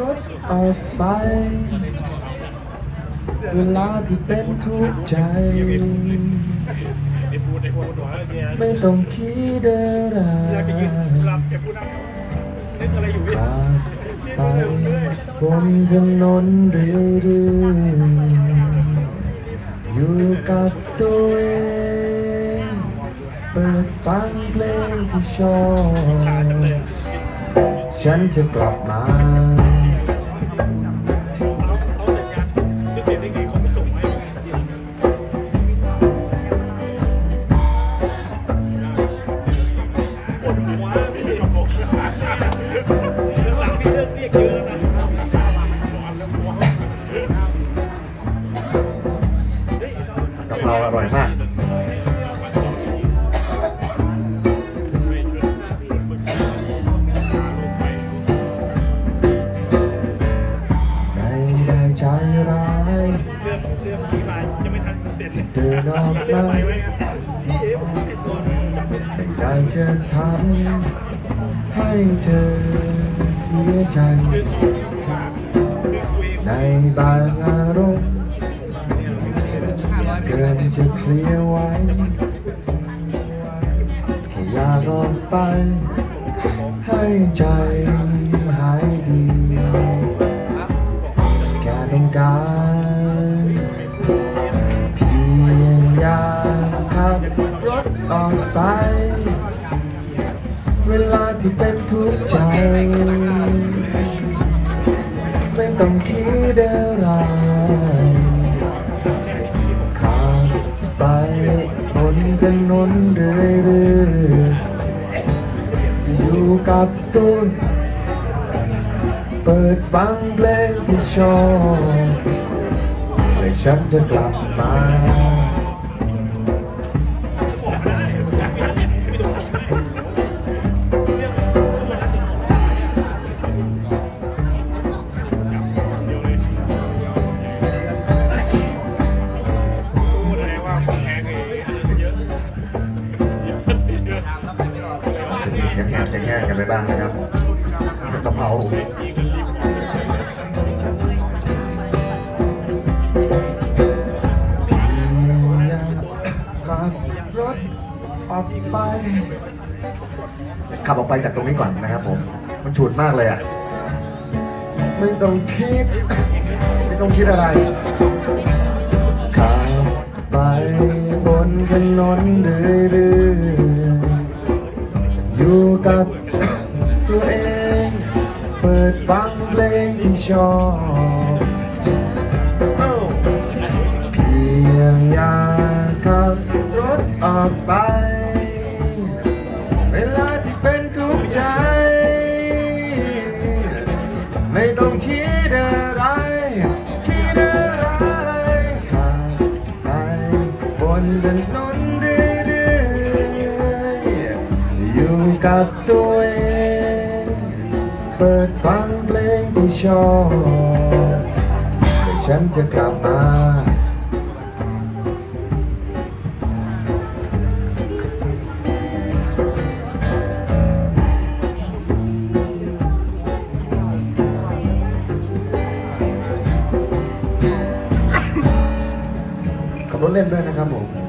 รถออกไป เวลาที่เป็นทุกข์ใจ ไม่ต้องคิดอะไรขับไปบนถนนเรื่อยๆอยู่กับตัวเองเปิดฟังเพลงที่ชอบฉันจะกลับมา ราอร่อยมากไม่ได้ใจร้ายที่เดินออกมาไม่ได้จะทำให้เธอเสียใจ ในบางอารมณ์ จะเคลียร์ไว้แค่อยากออกไป ให้ใจหายดี แค่ต้องการเพียงอยากขับรถออกไป เวลาที่เป็นทุกข์ใจ ไม่ต้องคิดอะไร อยู่กับตัว เปิดฟังเพลงที่ชอบและฉันจะกลับมา มีเสียงแหบเสียงแห้งกันไปบ้างนะครับกะเพราอยากขับรถออกไปขับออกไปจากตรงนี้ก่อนนะครับผม มันฉุนมากเลยอะ ไม่ต้องคิด ไม่ต้องคิดอะไรขับไปบนถนนเรื่อย งเพลงที่ชอบเพียงอยากขับรถออกไป เวลาที่เป็นทุกข์ใจ ไม่ต้องคิดอะไร คิดอะไรขับไปบนถนนเรื่อยๆอยู่กับตัวเองเปิดฟัง ชอบแต่ฉันจะกลับมา ขับรถเล่นด้วยนะครับผม